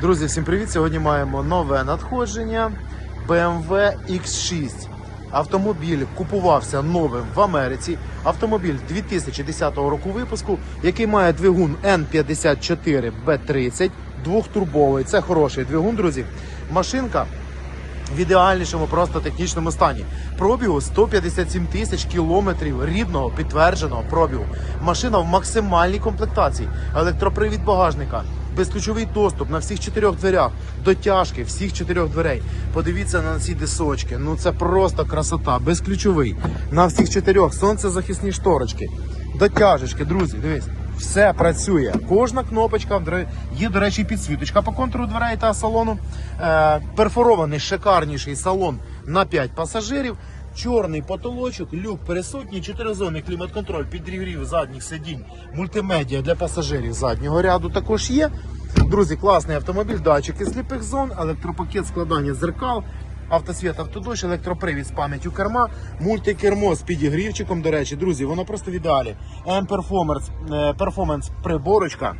Друзі, всім привіт! Сьогодні маємо нове надходження BMW X6. Автомобіль купувався новим в Америці. Автомобіль 2010 року випуску, який має двигун N54B30, двохтурбовий. Це хороший двигун, друзі. Машинка в ідеальнішому просто технічному стані. Пробігу 157 тисяч кілометрів рідного підтвердженого пробігу. Машина в максимальній комплектації, електропривід багажника, безключовий доступ на всіх чотирьох дверях, дотяжки всіх чотирьох дверей. Подивіться на ці дисочки. Ну це просто красота, безключовий. На всіх чотирьох сонцезахисні шторочки. Дотяжечки, друзі, дивись. Все працює. Кожна кнопочка є, до речі, підсвіточка по контуру дверей та салону. Е, перфорований шикарніший салон на 5 пасажирів. Чорний потолочок, люк присутній, чотиризонний клімат-контроль, підігрів задніх сидінь, мультимедіа для пасажирів заднього ряду також є. Друзі, класний автомобіль, датчики сліпих зон, електропакет складання зеркал, автосвіт, автодощ, електропривід з пам'яттю керма, мультикермо з підігрівчиком. До речі, друзі, воно просто в ідеалі. M-Performance, е, приборочка.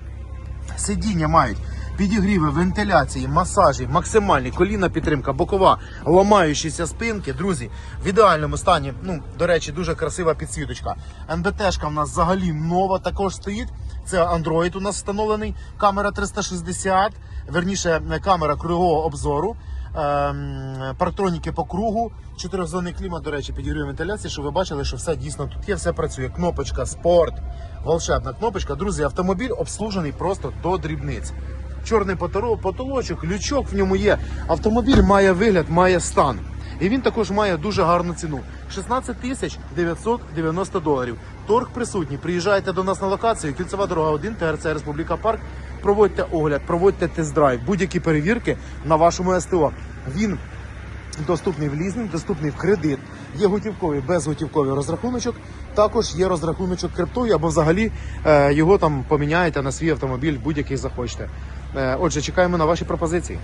Сидіння мають підігріви, вентиляції, масажі, максимальні коліна підтримка, бокова, ламаючіся спинки. Друзі, в ідеальному стані. Ну, до речі, дуже красива підсвіточка. НБТшка в нас взагалі нова також стоїть. Це Android у нас встановлений. Камера 360, верніше камера кругового обзору. Ем, парктроніки по кругу, чотирьохзонний клімат, до речі, підігрів вентиляції, щоб ви бачили, що все дійсно тут є, все працює. Кнопочка, спорт, волшебна кнопочка. Друзі, автомобіль обслужений просто до дрібниць. Чорний потолочок, лючок в ньому є. Автомобіль має вигляд, має стан. І він також має дуже гарну ціну. 16 тисяч 990 доларів. Торг присутній. Приїжджайте до нас на локацію. Кільцева дорога 1, ТРЦ Республіка Парк. Проводьте огляд, проводьте тест-драйв, будь-які перевірки на вашому СТО. Він доступний в лізинг, доступний в кредит. Є готівковий, безготівковий розрахуночок. Також є розрахуночок криптою або взагалі е, його там поміняєте на свій автомобіль, будь-який захочете. Е, отже, чекаємо на ваші пропозиції.